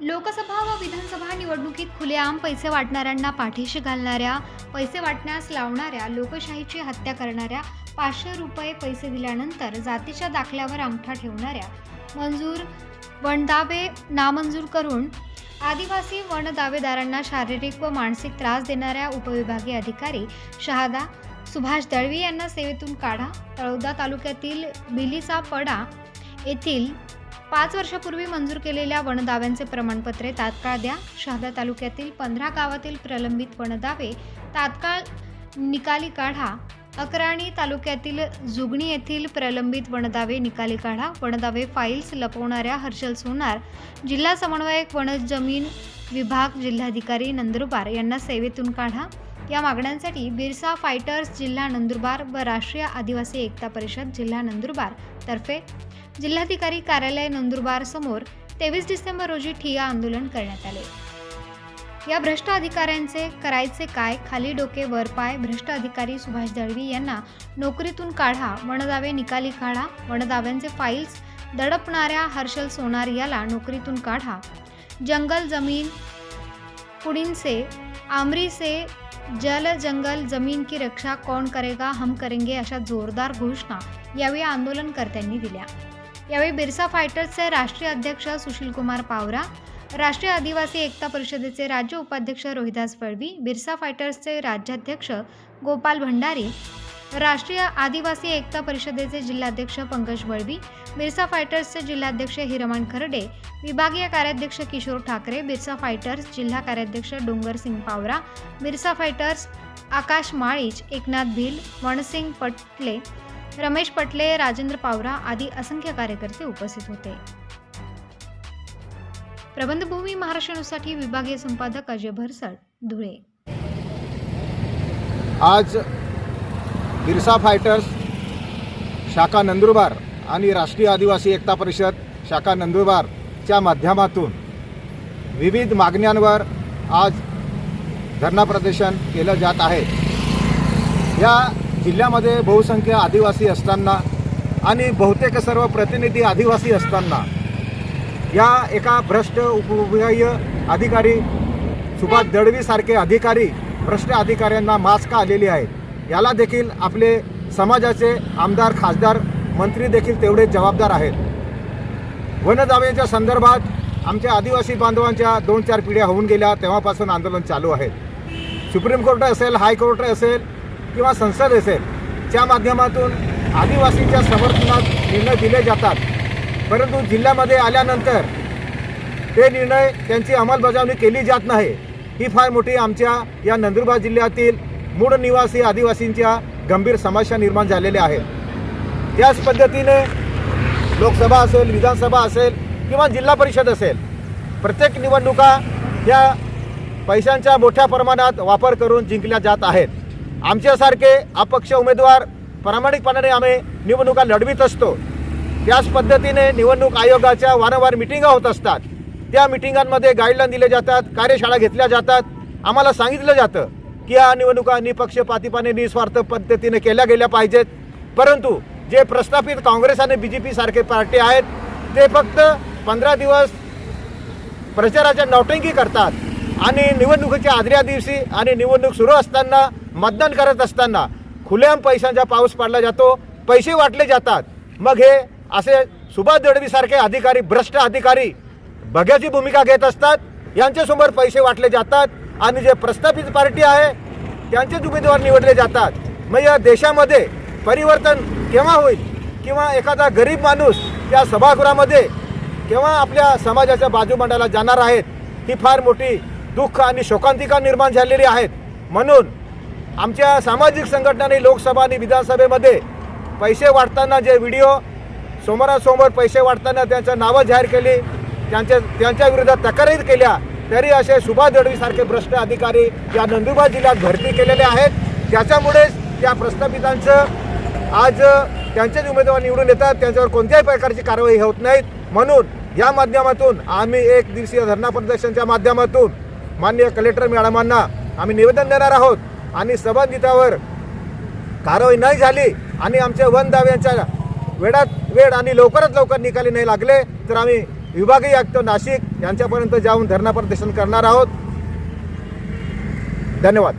लोकसभा व विधानसभा निवडणुकीत खुलेआम पैसे वाटणाऱ्यांना पाठीशी घालणाऱ्या पैसे वाटण्यास लावणाऱ्या लोकशाहीची हत्या करणाऱ्या पाचशे रुपये पैसे दिल्यानंतर जातीच्या दाखल्यावर अंगठा ठेवणाऱ्या मंजूर वनदावे नामंजूर करून आदिवासी वन दावेदारांना शारीरिक व मानसिक त्रास देणाऱ्या उपविभागीय अधिकारी शहादा सुभाष दळवी यांना सेवेतून काढा तळोदा तालुक्यातील बिलीचा पडा येथील पाच वर्षापूर्वी मंजूर केलेल्या वनदाव्यांचे प्रमाणपत्रे तात्काळ द्या. शहादा तालुक्यातील पंधरा गावातील प्रलंबित वनदावे तात्काळ निकाली काढा. अकराणी तालुक्यातील जुगणी येथील प्रलंबित वनदावे निकाली काढा. वनदावे फाईल्स लपवणाऱ्या हर्षल सोनार जिल्हा समन्वयक वन जमीन विभाग जिल्हाधिकारी नंदुरबार यांना सेवेतून काढा. या मागण्यांसाठी बिरसा फायटर्स जिल्हा नंदुरबार व राष्ट्रीय आदिवासी एकता परिषद जिल्हा नंदुरबार तर्फे जिल्हाधिकारी कार्यालय नंदुरबार समोर तेवीस डिसेंबर रोजी ठिया आंदोलन करण्यात आले. या भ्रष्ट अधिकाऱ्यांचे करायचे काय? खाली डोके वर पाय भ्रष्ट अधिकारी सुभाष दळवी यांना नोकरीतून काढा वणदावे निकाली काढा वणदाव्यांचे फाईल्स दडपणाऱ्या हर्षल सोनार याला नोकरीतून काढा. जंगल जमीन पुडिन आमरीसे जल जंगल जमीन की रक्षा कौन करेगा हम करेंगे अशा जोरदार घोषणा यावेळी आंदोलनकर्त्यांनी दिल्या. यावेळी बिरसा फायटर्सचे राष्ट्रीय अध्यक्ष सुशीलकुमार पावरा राष्ट्रीय आदिवासी एकता परिषदेचे राज्य उपाध्यक्ष रोहिदास पळवी बिरसा फायटर्सचे राज्याध्यक्ष गोपाल भंडारी राष्ट्रीय आदिवासी एकता परिषदेचे जिल्हाध्यक्ष पंकज वळवी बिरसा फायटर्सचे जिल्हाध्यक्ष हिरमण खर्डे विभागीय कार्याध्यक्ष किशोर ठाकरे बिरसा फायटर्स जिल्हा कार्याध्यक्ष डोंगरसिंग पावरा बिरसा फायटर्स आकाश माळीच एकनाथ भिल वणसिंग पटले रमेश पटले राजेंद्र पावरा आदी असंख्य कार्यकर्ते उपस्थित होते. प्रबंधभूमी महाराष्ट्र विभागीय संपादक अजय भरसड धुळे. आज बिरसा फायटर्स शाखा नंदुरबार आणि राष्ट्रीय आदिवासी एकता परिषद शाखा नंदुरबारच्या माध्यमातून विविध मागण्यांवर आज धरणा प्रदर्शन केलं जात आहे. या जिल्ह्यामध्ये बहुसंख्य आदिवासी असताना आणि बहुतेक सर्व प्रतिनिधी आदिवासी असताना या एका भ्रष्ट उपविभागीय अधिकारी सुभाष दळवीसारखे अधिकारी भ्रष्ट अधिकाऱ्यांना मास्क आलेली आहेत. याला देखील आपले समाजाचे आमदार खासदार मंत्री देखील तेवढे जबाबदार आहेत. वनदाव्याच्या संदर्भात आमच्या आदिवासी बांधवांच्या दोन चार पिढ्या होऊन गेल्या तेव्हापासून आंदोलन चालू आहे. सुप्रीम कोर्ट असेल हायकोर्ट असेल किंवा संसद असेल च्या माध्यमातून आदिवासींच्या समर्थनात निर्णय दिले जातात. परंतु जिल्ह्यामध्ये आल्यानंतर ते निर्णय त्यांची अंमलबजावणी केली जात नाही. ही फार मोठी आमच्या या नंदुरबार जिल्ह्यातील मूळ निवासी आदिवासींच्या गंभीर समस्या निर्माण झालेल्या आहेत. त्याच पद्धतीने लोकसभा असेल विधानसभा असेल किंवा जिल्हा परिषद असेल प्रत्येक निवडणुका या पैशांच्या मोठ्या प्रमाणात वापर करून जिंकल्या जात आहेत. आमच्यासारखे अपक्ष उमेदवार प्रामाणिकपणाने आम्ही निवडणुका लढवीत असतो. त्याच पद्धतीने निवडणूक आयोगाच्या वारंवार मिटिंगा होत असतात. त्या मिटिंगांमध्ये गाईडलाईन दिले जातात कार्यशाळा घेतल्या जातात. आम्हाला सांगितलं जातं की या निवडणुका निपक्षपातीपाने निस्वार्थ पद्धतीने केल्या गेल्या पाहिजेत. परंतु जे प्रस्थापित काँग्रेस आणि बी जे पी सारखे पार्टी आहेत ते फक्त पंधरा दिवस प्रचाराच्या नौटंकी करतात. आणि निवडणुकीच्या आदल्या दिवशी आणि निवडणूक सुरू असताना मतदान करत असताना खुल्याम पैशांचा पाऊस पाडला जातो पैसे वाटले जातात. मग हे असे सुभाष दडवीसारखे अधिकारी भ्रष्ट अधिकारी बघ्याची भूमिका घेत असतात. यांच्यासमोर पैसे वाटले जातात आणि जे प्रस्थापित पार्टी आहे त्यांचेच उमेदवार निवडले जातात. मग या देशामध्ये परिवर्तन केव्हा होईल? किंवा एखादा गरीब माणूस या सभागृहामध्ये केव्हा आपल्या समाजाच्या बाजूमांडाला जाणार आहेत ही फार मोठी दुःख आणि शोकांतिका निर्माण झालेली आहेत. म्हणून आमच्या सामाजिक संघटनांनी लोकसभा आणि विधानसभेमध्ये पैसे वाटताना जे व्हिडिओ समोरासमोर पैसे वाटताना त्यांचं नावं जाहीर केली त्यांच्या त्यांच्या विरोधात तक्रारी केल्या तरी असे सुभाष दडवीसारखे भ्रष्ट अधिकारी या नंदुरबार जिल्ह्यात भरती केलेले आहेत. त्याच्यामुळेच त्या प्रस्थापितांचं आज त्यांचेच उमेदवार निवडून येतात त्यांच्यावर कोणत्याही प्रकारची कारवाई होत नाहीत. म्हणून या माध्यमातून आम्ही एक दिवसीय धरणा प्रदर्शनच्या माध्यमातून माननीय कलेक्टर मॅडमांना आम्ही निवेदन देणार आहोत. आणि संबंधितावर कारवाई नाही झाली आणि आमच्या वन दाव्यांच्या वेळात वेळ आणि लवकरात लवकर निकाली नाही लागले तर आम्ही विभागीय आयुक्त नाशिक यांच्यापर्यंत जाऊन धरणा प्रदर्शन करणार आहोत. धन्यवाद.